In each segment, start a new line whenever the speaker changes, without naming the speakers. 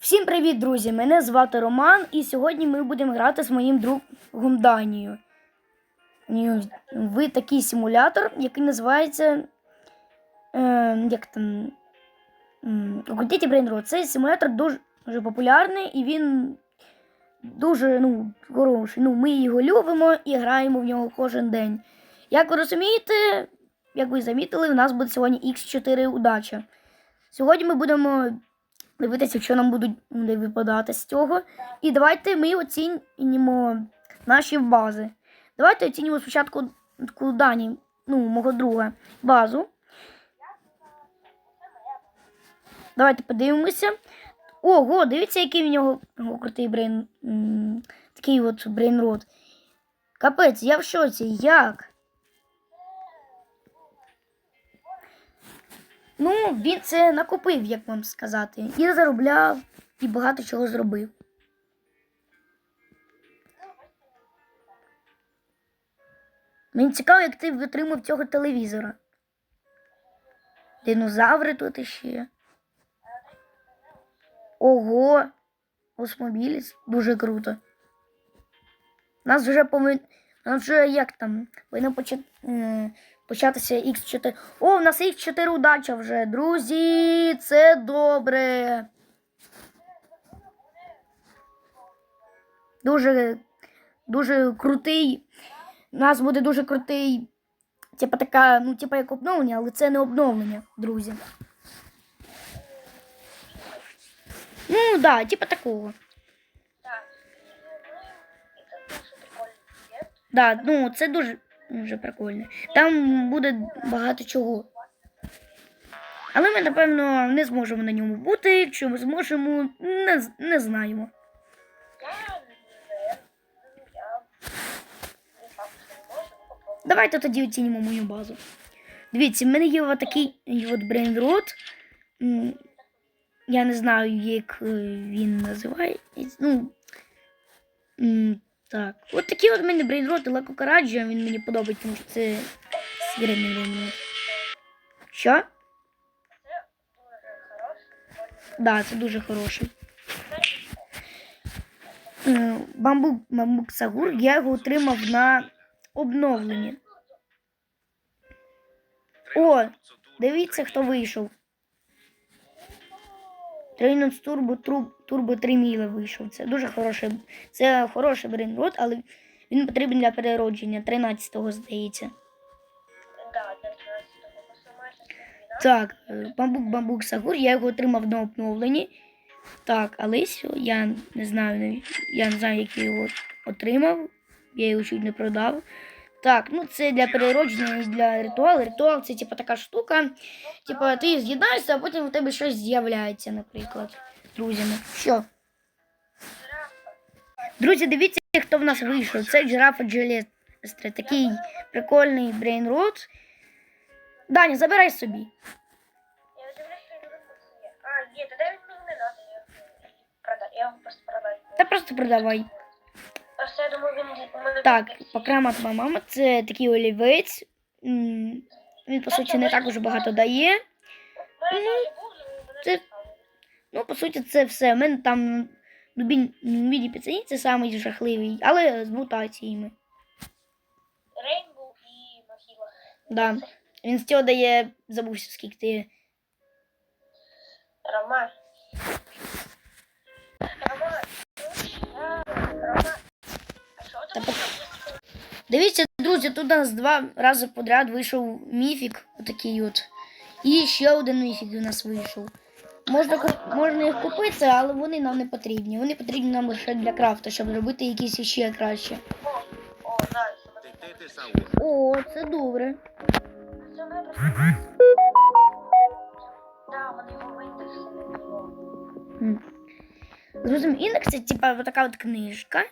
Всім привіт, друзі! Мене звати Роман, і сьогодні ми будемо грати з моїм другом Данією. Ви такий симулятор, який називається. Е, як там. Окультіті Brain Цей симулятор дуже, дуже популярний і він дуже ну, хороший. Ну, ми його любимо і граємо в нього кожен день. Як ви розумієте, як ви замітили, у нас буде сьогодні X4 удача. Сьогодні ми будемо дивитися, що нам будуть випадати з цього. І давайте ми оцінимо наші бази. Давайте оцінимо спочатку дані, ну, мого друга базу. Давайте подивимося. Ого, дивіться, який в нього о, крутий брейн. Такий от брейнрот. Капець, я в шоці. Як? Ну, він це накопив, як вам сказати. І заробляв, і багато чого зробив. Мені цікаво, як ти витримав цього телевізора. Динозаври тут іще. Ого! Осмобіліс. Дуже круто. Нас вже повинен. Нас вже як там? Повинно почати, е, початися X4. О, в нас X4 удача вже. Друзі, це добре. Дуже, дуже крутий. У нас буде дуже крутий. Типа така, ну, типа як обновлення, але це не обновлення, друзі. Ну, да, типа такого. Да, ну це дуже, дуже прикольно. Там буде багато чого. Але ми, напевно, не зможемо на ньому бути. Чи ми зможемо, не, не знаємо. Давайте тоді оцінимо мою базу. Дивіться, в мене є такий от брейнрот. Я не знаю, як е, він називається. Ну, так. От такий от мене брейнрот і Леко Караджо, він мені подобається, тому що це свірний брейнрот. Що? Так, да, це дуже хороший. Е, Бамбук, бамбук Сагур, я його отримав на обновленні. О, дивіться, хто вийшов. Трейнус Турбо Труб, Турбо 3 Міла вийшов. Це дуже хороший. Це хороший брейнрот, але він потрібен для переродження 13-го, здається.
Да, для 13-го
Так, е, бамбук бамбук Сагур, я його отримав на обновленні. Так, Алисю, я не знаю, я не знаю, як я його отримав. Я його чуть не продав. Так, ну це для переродження і для ритуалу. Ритуал це типу така штука. Типу, ти з'єднаєшся, а потім у тебе щось з'являється, наприклад, з друзями. Що? Друзі, дивіться, хто в нас вийшов. Це жирафа Джелестре. Такий прикольний брейнрот. Даня, забирай собі.
Я що він. А, ні, тоді мені не надо. Я його. Я його просто продаю.
Та просто продавай. Так, окрема твоя мама це такий олівець. Він, по суті, не так уже багато дає.
Ну,
це- Ну, по суті, це все. У мене там Нубіді піцені це самий жахливий, але з мутаціями.
Рейнбоу і Махіла.
Да. Він з цього дає, забувся, скільки ти.
Рома. Рома. Рома.
Та Дивіться, друзі, тут у нас два рази подряд вийшов міфік, отакий от. І ще один міфік у нас вийшов. Можна, можна їх купити, але вони нам не потрібні. Вони потрібні нам лише для крафту, щоб зробити якісь ще краще.
О,
це добре. Зрозумів, індекс це типа така от книжка.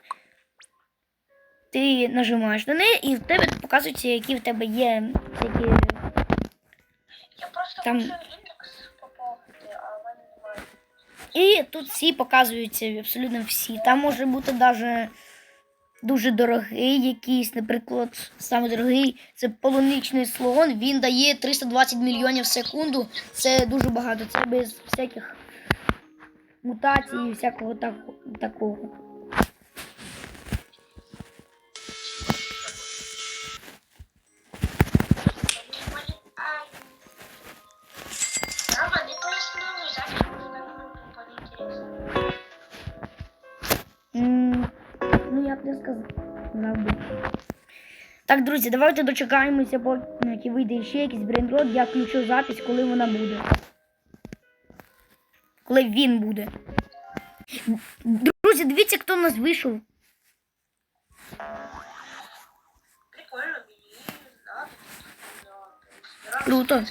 Ти нажимаєш на неї, і в тебе показується, які в тебе є такі.
Я просто
Там-
хочу індекс поповнити, а в мене немає.
І тут всі показуються абсолютно всі. Там може бути навіть дуже дорогий якийсь, наприклад, саме дорогий це полуничний слон. Він дає 320 мільйонів в секунду. Це дуже багато. Це без всяких мутацій і всякого так, такого. Я сказав. би. Так, друзі, давайте дочекаємося, поки вийде ще якийсь брейнрод. Я включу запись, коли вона буде. Коли він буде. Друзі, дивіться, хто в нас вийшов.
Прикольно.
Круто.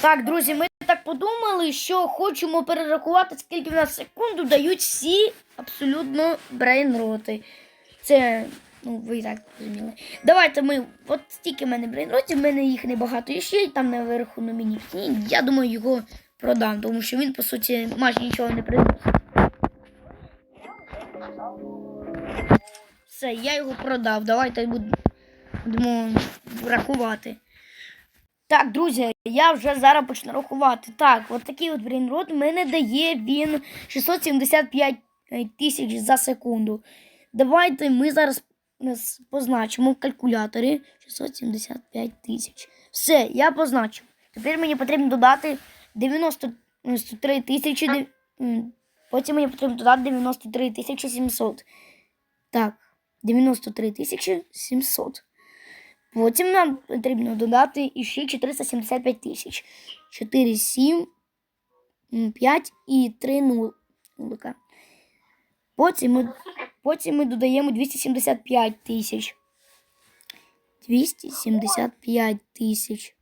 Так, друзі, ми так подумали, що хочемо перерахувати, скільки в нас секунду дають всі абсолютно брейнроти. Це, ну, ви і так зрозуміли. Давайте ми, от стільки в мене брейнротів, в мене їх небагато і ще, там наверху на мені. Я думаю, його продам, тому що він, по суті, майже нічого не приносить. Все, я його продав. Давайте будемо рахувати. Так, друзі, я вже зараз почну рахувати. Так, от такий от брейнрот мене дає він 675 тисяч за секунду. Давайте ми зараз позначимо в калькуляторі 675 тисяч. Все, я позначив. Тепер мені потрібно додати 93 тисячі. Потім мені потрібно додати 93 тисячі 700. Так, 93 тисячі 700. Потім нам потрібно додати іще 475 тисяч. 4, 7, 5 і 3 нулика. Потім ми, потім ми додаємо 275 тисяч. 275 тисяч.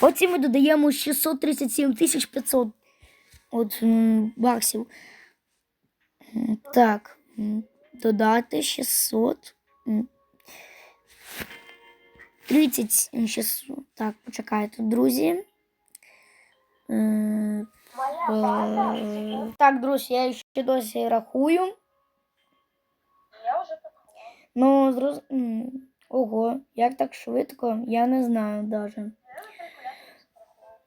Потім ми додаємо 637 тисяч 500 от, баксів. Так, додати 600. 30 щас, так, почекайте, друзі. Е, Так, друзі, я ще досі рахую.
Я вже порахувала.
Ну, зроз... Ого, як так швидко, я не знаю навіть.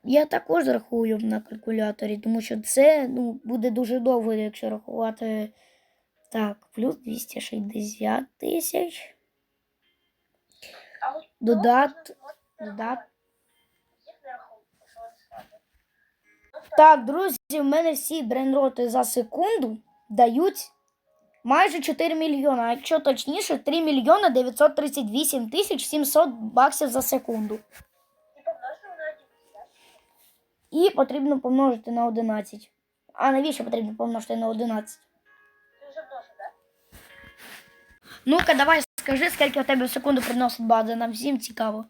Я
також рахую на калькуляторі, тому що це ну, буде дуже довго, якщо рахувати. Так, плюс 260 тисяч. Додат- додат-.
Ну,
Так, друзі, в мене всі брейнроти за секунду дають майже 4 мільйона, а якщо точніше, 3 мільйона 938 тисяч 700 баксів за секунду.
І помножили на 11, так?
І потрібно помножити на 11. А навіщо потрібно помножити на 11?
Ти вже множив, так?
Ну-ка, давай скажи, скільки у тебе в секунду приносить база, нам всім цікаво.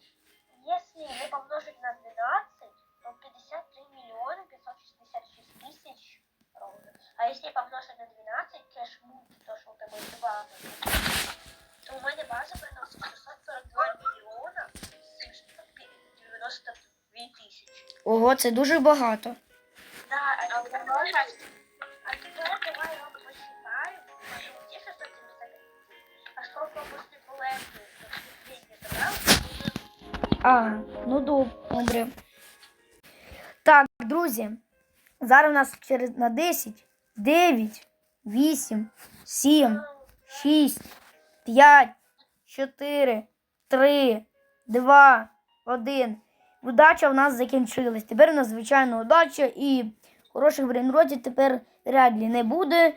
Если не помножить на 12, то 53 миллиона 566 тысяч ровно. А если помножить на 12, то, что то у меня база приносит 642 миллиона 792 тысячи.
Ого, це дуже багато.
Да, а. А давай вам посчитаю, потому где 675. А сколько после забрал,
А, ну добре. Так, друзі. Зараз у нас через на 10, 9, 8, 7, 6, 5, 4, 3, 2, 1. Удача в нас закінчилась. Тепер у нас звичайна удача і хороших брейнротів тепер ли не буде.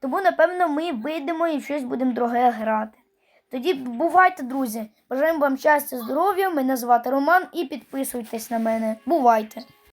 Тому, напевно, ми вийдемо і щось будемо друге грати. Тоді бувайте, друзі. Бажаємо вам щастя, здоров'я. Мене звати Роман і підписуйтесь на мене. Бувайте!